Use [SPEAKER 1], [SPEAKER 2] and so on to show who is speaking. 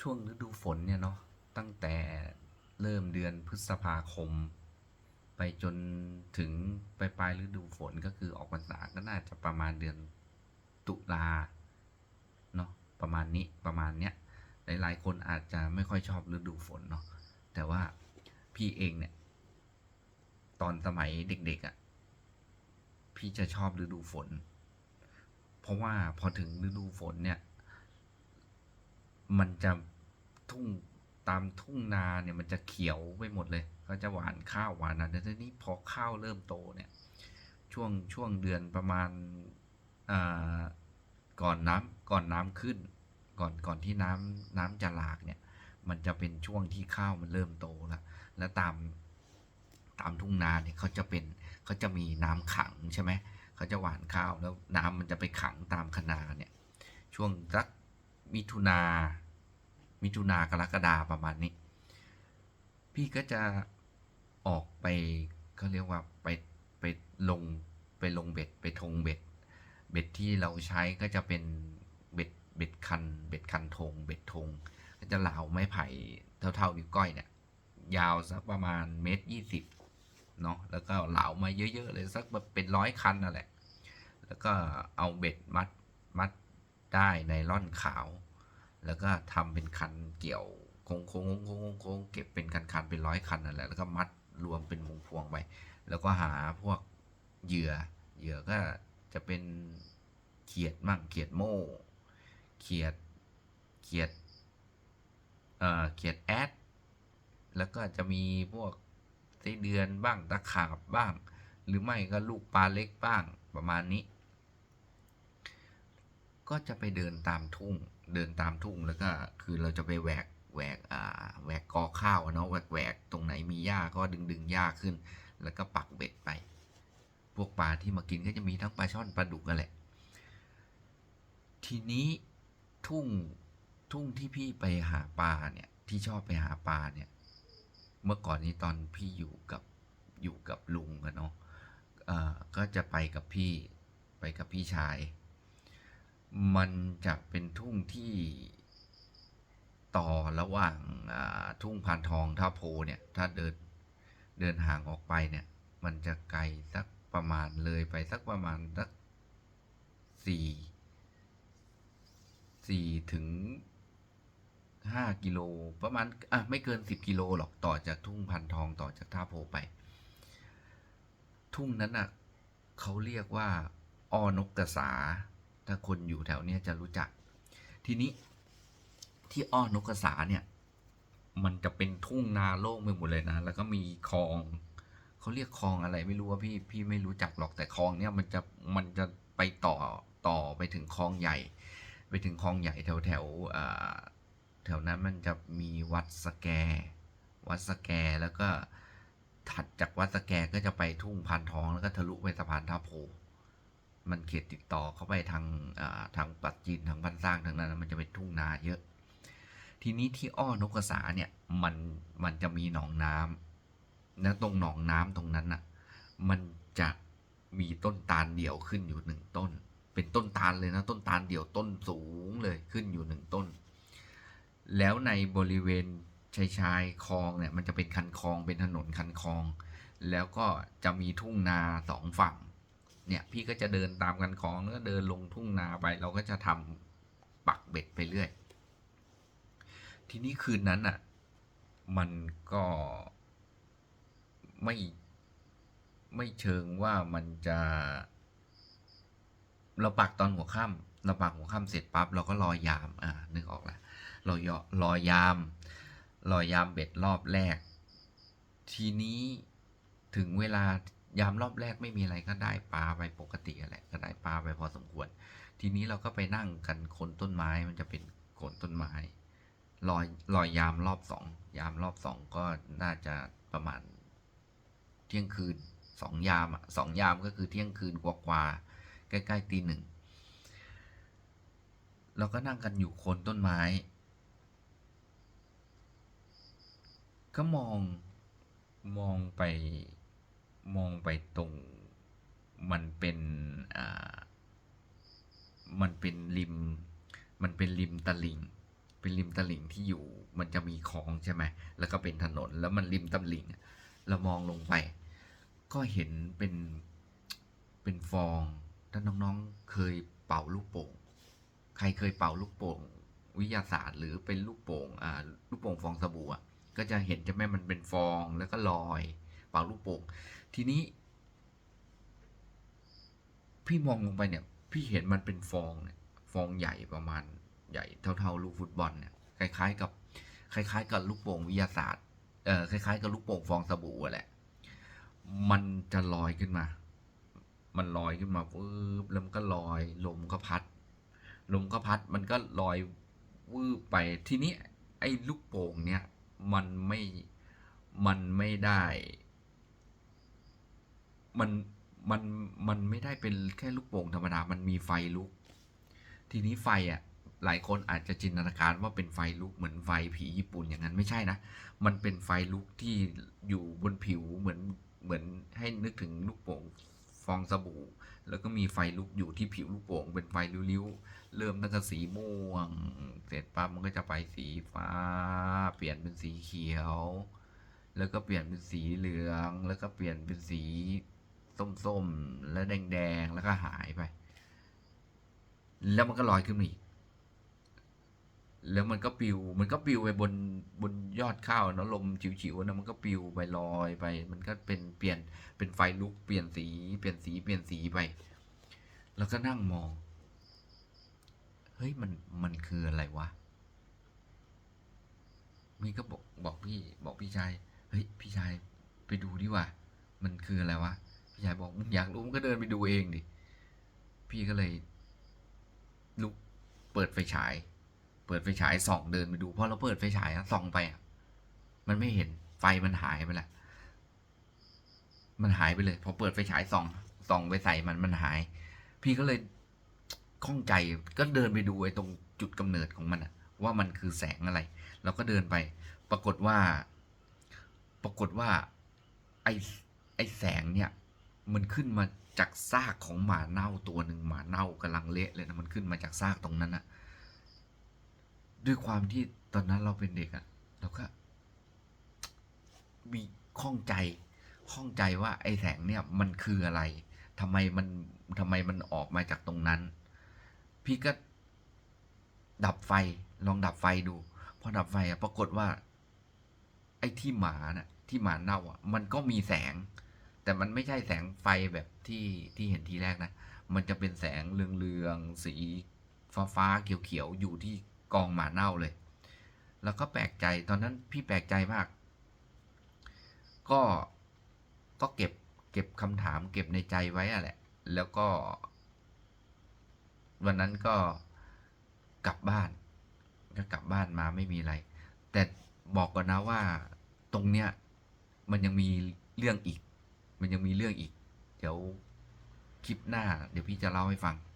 [SPEAKER 1] ช่วงฤดูฝนเนี่ยเนาะตั้งแต่เริ่มเดือนพฤษภาคม ไปจนถึงปลายปลายฤดูฝนก็คือออกพรรษาก็น่าจะประมาณเดือนตุลาเนาะประมาณนี้ประมาณเนี้ยหลายๆ คนอาจจะไม่ค่อยชอบฤดูฝนเนาะแต่ว่าพี่เองเนี่ย ตอนสมัยเด็กๆอะ่ะพี่จะชอบฤดูฝน เพราะว่าพอถึงฤดูฝนเนี่ย มันจะทุ่งตามทุ่งนาเนี่ยมันจะเขียวไปหมดเลย ก็จะหวานข้าวหวานอะไรแต่ทีนี้พอข้าวเริ่มโตเนี่ย ช่วงช่วงเดือนประมาณอ่าก่อนน้ำก่อนน้ำขึ้น ก่อนก่อนที่น้ำน้ำจะหลากเนี่ย มันจะเป็นช่วงที่ข้าวมันเริ่มโตแล้วแล้วตามตามทุ่งนาเนี่ยเขาจะเป็นเขาจะมีน้ำขังใช่ไหมเขาจะหวานข้าวแล้วน้ำมันจะไปขังตามคนาเนี่ย ช่วงสักมิถุนา มิถุนากรกฎาประมาณนี้ พี่ก็จะออกไปเขาเรียกว่าไปไปลงไปลงเบ็ดไปทงเบ็ด เบ็ดที่เราใช้ก็จะเป็นเบ็ดเบ็ดคัน เบ็ดคันธงเบ็ดธงก็จะเหลาไม้ไผ่เท่าเท่านิ้วก้อยเนี่ยยาวสักประมาณเมตรยี่สิบเนาะแล้วก็เหลามาเยอะๆเลยสักแบบเป็นร้อยคันนั่นแหละ แล้วก็เอาเบ็ดมัดมัดได้ในร่อนขาว แล้วก็ทำเป็นคันเกี่ยวโค้งโค้งโค้งโค้งคงเก็บเป็นคันคันเป็นร้อยคันนั่นแหละแล้วก็มัดรวมเป็นวงพวงไป แล้วก็หาพวกเหยื่อเหยื่อก็จะเป็นเขียดมั่งเขียดโม่เขียดเขียดเอ่อเขียดแอดแล้วก็จะมีพวกไส้เดือนบ้างตะขาบบ้าง หรือไม่ก็ลูกปลาเล็กบ้างประมาณนี้ ก็จะไปเดินตามทุ่ง เดินตามทุ่งแล้วก็คือเราจะไปแหวกแหวกอ่าแหวกกอข้าวเนาะแหวกแหวกตรงไหนมีหญ้าก็ดึงดึงหญ้าขึ้น แล้วก็ปักเบ็ดไป พวกปลาที่มากินก็จะมีทั้งปลาช่อนปลาดุกกันแหละ ทีนี้ทุ่งทุ่งที่พี่ไปหาปลาเนี่ยที่ชอบไปหาปลาเนี่ยเมื่อก่อนนี้ตอนพี่อยู่กับอยู่กับลุงกันเนาะเอ่อก็จะไปกับพี่ไปกับพี่ชาย มันจะเป็นทุ่งที่ต่อระหว่างทุ่งพานทองท่าโพเนี่ย ถ้าเดินเดินห่างออกไปเนี่ย มันจะไกลสักประมาณเลยไปสักประมาณสักสี่สี่ถึงห้ากิโลประมาณอะไม่เกินสิบกิโลหรอกต่อจากทุ่งพันทองต่อจากท่าโพไป ทุ่งนั้นอะเขาเรียกว่าอ้อนกกระสา ถ้าคนอยู่แถวเนี้ยจะรู้จัก ทีนี้ที่อ้อนกกระสาเนี่ย มันจะเป็นทุ่งนาโล่งไปหมดเลยนะ แล้วก็มีคลองเขาเรียกคลองอะไรไม่รู้ว่าพี่พี่ไม่รู้จักหรอกแต่คลองเนี่ยมันจะมันจะไปต่อต่อไปถึงคลองใหญ่ ไปถึงคลองใหญ่แถวแถวแถวนั้นมันจะมีวัดสแก วัดสแกแล้วก็ถัดจากวัดสแกก็จะไปทุ่งพานทองแล้วก็ทะลุไปสะพานท่าโพ มันเขตติดต่อเข้าไปทางทางปัจจีนทางบ้านสร้างทางนั้น มันจะเป็นทุ่งนาเยอะ ทีนี้ที่อ้อนกกระสาเนี่ยมันมันจะมีหนองน้ำแล้วตรงหนองน้ำตรงนั้นน่ะมันจะมีต้นตาลเดี่ยวขึ้นอยู่หนึ่งต้น เป็นต้นตาลเลยนะต้นตาลเดี่ยวต้นสูงเลยขึ้นอยู่หนึ่งต้น แล้วในบริเวณชายชายคลองเนี่ยมันจะเป็นคันคลองเป็นถนนคันคลอง แล้วก็จะมีทุ่งนาสองฝั่ง เนี่ยพี่ก็จะเดินตามกันคลองแล้วเดินลงทุ่งนาไปเราก็จะทำปักเบ็ดไปเรื่อย ทีนี้คืนนั้นอะ มันก็ไม่ไม่เชิงว่ามันจะเราปักตอนหัวค่ำเราปักหัวค่ำเสร็จปั๊บเราก็รอยาม อ่านึกออกแล้วเรายอรอยาม รอยามเบ็ดรอบแรก ทีนี้ถึงเวลา ยามรอบแรกไม่มีอะไรก็ได้ปลาไปปกติอะแหละก็ได้ปลาไปพอสมควร ทีนี้เราก็ไปนั่งกันคนต้นไม้มันจะเป็นโคนต้นไม้รอยรอยยามรอบสองยามรอบสองก็น่าจะประมาณ เที่ยงคืนสองยามสองยามก็คือเที่ยงคืนกว่าๆใกล้ๆตีหนึ่งเราก็นั่งกันอยู่โคนต้นไม้ ก็มองมองไป มองไปตรงมันเป็นอ่ามันเป็นริม มันเป็นริมตลิ่ง เป็นริมตลิ่งที่อยู่ มันจะมีคลองใช่ไหมแล้วก็เป็นถนน แล้วมันริมตลิ่งอะเรามองลงไป ก็เห็นเป็น เป็นฟอง ถ้าน้องๆ เคยเป่าลูกโป่ง ใครเคยเป่าลูกโป่ง วิทยาศาสตร์หรือเป็นลูกโป่ง อ่า ลูกโป่งฟองสบู่ก็จะเห็นใช่ไหมมันเป็นฟองแล้วก็ลอย ป่าลูกโป่งทีนี้ พี่มองลงไปเนี่ย พี่เห็นมันเป็นฟองเนี่ยฟองใหญ่ประมาณใหญ่เท่าๆลูกฟุตบอลเนี่ยคล้ายๆกับ คล้าย ๆ กับลูกโป่งวิทยาศาสตร์เอ่อคล้ายๆกับลูกโป่งฟองสบู่แหละ มันจะลอยขึ้นมา มันลอยขึ้นมาปึ๊บแล้วมันก็ลอยลมก็พัด ลมก็พัด มันก็ลอยวืบไปทีนี้ไอ้ลูกโป่งเนี่ย มันไม่ มันไม่ได้ มันมันมันไม่ได้เป็นแค่ลูกโป่งธรรมดา มันมีไฟลุก ทีนี้ไฟอะหลายคนอาจจะจินตนาการว่าเป็นไฟลุกเหมือนไฟผีญี่ปุ่นอย่างนั้นไม่ใช่นะ มันเป็นไฟลุกที่อยู่บนผิวเหมือนเหมือนให้นึกถึงลูกโป่งฟองสบู่ แล้วก็มีไฟลุกอยู่ที่ผิวลูกโป่งเป็นไฟริ้วๆเริ่มตั้งแต่สีม่วง เสร็จปั๊บมันก็จะไปสีฟ้า เปลี่ยนเป็นสีเขียว แล้วก็เปลี่ยนเป็นสีเหลือง แล้วก็เปลี่ยนเป็นสี ส้มๆ และแดงๆ แล้วก็หายไป แล้วมันก็ลอยขึ้นมาอีก แล้วมันก็ปิว มันก็ปิวไปบนบนยอดข้าวนะลมฉิวๆนะมันก็ปิวไปลอยไป มันก็เป็นเปลี่ยนเป็นไฟลุกเปลี่ยนสี เปลี่ยนสีเปลี่ยนสีไป แล้วก็นั่งมอง เฮ้ยมันมันคืออะไรวะมีก็บอกบอกพี่บอกพี่ชาย เฮ้ย พี่ชายไปดูดิว่า มันคืออะไรวะ พี่ชายบอกมึงอยากรู้มึงก็เดินไปดูเองดิ พี่ก็เลยลุกเปิดไฟฉาย เปิดไฟฉายส่องเดินไปดูพอเราเปิดไฟฉายส่องไปอะมันไม่เห็นไฟมันหายไปแล้วมันหายไปเลย พอเปิดไฟฉายส่องส่องไปใส่มันมันหาย พี่ก็เลยข้องใจก็เดินไปดูไอ้ตรงจุดกำเนิดของมันอะว่ามันคือแสงอะไร เราก็เดินไป ปรากฏว่า ปรากฏว่า ไอ้ไอ้แสงเนี่ย มันขึ้นมาจากซากของหมาเน่าตัวหนึ่งหมาเน่ากำลังเละเลยนะมันขึ้นมาจากซากตรงนั้นนะด้วยความที่ตอนนั้นเราเป็นเด็กอะเราก็มีข้องใจข้องใจว่าไอ้แสงเนี่ยมันคืออะไรทำไมมันทำไมมันออกมาจากตรงนั้น พี่ก็ดับไฟลองดับไฟดูพอดับไฟอะปรากฏว่า ไอ้ที่หมาน่ะที่หมาเน่าอะ มันก็มีแสง แต่มันไม่ใช่แสงไฟแบบที่ที่เห็นทีแรกนะ มันจะเป็นแสงเรืองๆ สีฟ้าฟ้าๆเขียวๆ อยู่ที่กองหมาเน่าเลย แล้วก็แปลกใจตอนนั้นพี่แปลกใจมาก ก็ก็เก็บเก็บคำถามเก็บในใจไว้อะแหละ แล้วก็ วันนั้นก็กลับบ้าน ก็กลับบ้านมาไม่มีอะไร แต่บอกก่อนนะว่าตรงเนี้ยมันยังมีเรื่องอีก มันยังมีเรื่องอีก เดี๋ยวคลิปหน้า เดี๋ยวพี่จะเล่าให้ฟัง